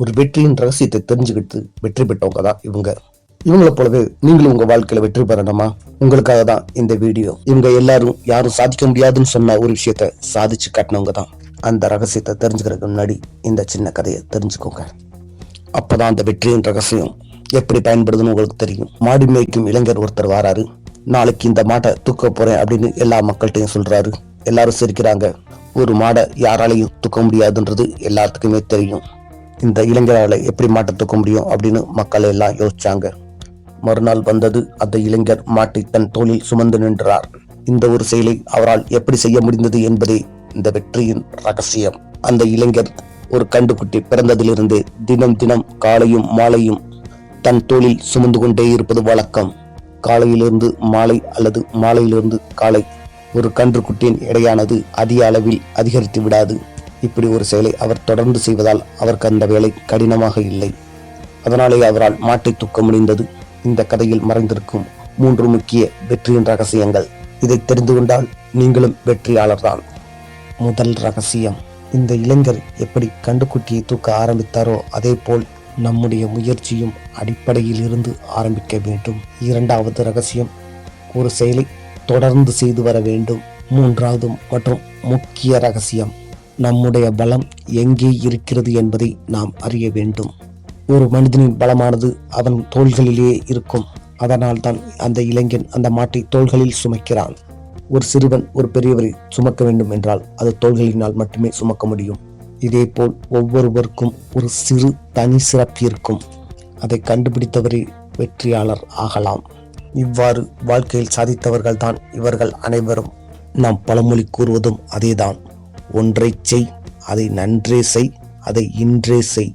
ஒரு வெற்றியின் ரகசியத்தை தெரிஞ்சுக்கிட்டு வெற்றி பெற்றவங்க தான் இவங்க. இவங்களை போலவே நீங்களும் உங்க வாழ்க்கையில வெற்றி பெறணுமா? உங்களுக்காக தான் இந்த வீடியோ. இவங்க எல்லாரும் யாரும் சாதிக்க முடியாதுன்னு சொன்ன ஒரு விஷயத்த சாதிச்சு காட்டினவங்க தான். அந்த ரகசியத்தை தெரிஞ்சுக்கிறதுக்கு முன்னாடி இந்த சின்ன கதையை தெரிஞ்சுக்கோங்க. அப்பதான் அந்த வெற்றியின் ரகசியம் எப்படி பயன்படுதுன்னு உங்களுக்கு தெரியும். மாடு மேய்க்கும் இளைஞர் ஒருத்தர் வராரு. நாளைக்கு இந்த மாட்டை தூக்க போறேன் அப்படின்னு எல்லா மக்கள்கிட்டையும் சொல்றாரு. எல்லாரும் சிரிக்கிறாங்க. ஒரு மாடை யாராலையும் தூக்க முடியாதுன்றது எல்லாத்துக்குமே தெரியும். இந்த இளைஞரால் எப்படி மாட்டை தூக்க முடியும் அப்படின்னு மக்கள் எல்லாம் யோசிச்சாங்க. மறுநாள் வந்தது அந்த இளைஞர் மாட்டை தன் தோளில் சுமந்து நின்றார். இந்த ஒரு செயலை அவரால் எப்படி செய்ய முடிந்தது என்பதே இந்த வெற்றியின் ரகசியம். அந்த இளைஞர் ஒரு கண்டுக்குட்டி பிறந்ததிலிருந்து தினம் தினம் காலையும் மாலையும் தன் தோளில் சுமந்து கொண்டே இருப்பது வழக்கம். காலையிலிருந்து மாலை அல்லது மாலையிலிருந்து காலை ஒரு கன்றுக்குட்டியின் எடையானது அதிக அளவில் அதிகரித்து விடாது. இப்படி ஒரு செயலை அவர் தொடர்ந்து செய்வதால் அவருக்கு அந்த வேலை கடினமாக இல்லை. அதனாலே அவரால் மாட்டை தூக்க முடிந்தது. இந்த கதையில் மறைந்திருக்கும் மூன்று முக்கிய வெற்றியின் ரகசியங்கள். இதை தெரிந்து கொண்டால் நீங்களும் வெற்றியாளர்தான். முதல் ரகசியம் இந்த இளைஞர் எப்படி கண்டுக்குட்டியை தூக்க ஆரம்பித்தாரோ அதே போல் நம்முடைய முயற்சியும் அடிப்படையில் இருந்து ஆரம்பிக்க வேண்டும். இரண்டாவது ரகசியம் ஒரு செயலை தொடர்ந்து செய்து வர வேண்டும். மூன்றாவது மற்றும் முக்கிய ரகசியம் நம்முடைய பலம் எங்கே இருக்கிறது என்பதை நாம் அறிய வேண்டும். ஒரு மனிதனின் பலமானது அவன் தோள்களிலேயே இருக்கும். அதனால் தான் அந்த இளைஞன் அந்த மாட்டை தோள்களில் சுமக்கிறான். ஒரு சிறுவன் ஒரு பெரியவரை சுமக்க வேண்டும் என்றால் அது தோள்களினால் மட்டுமே சுமக்க முடியும். இதேபோல் ஒவ்வொருவருக்கும் ஒரு சிறு தனி சிறப்பு இருக்கும். அதை கண்டுபிடித்தவரே வெற்றியாளர் ஆகலாம். இவ்வாறு வாழ்க்கையில் சாதித்தவர்கள்தான் இவர்கள் அனைவரும். நாம் பழமொழி கூறுவதும் அதேதான். ஒன்றை செய் அதை நன்றே செய் அதை இன்றே செய்.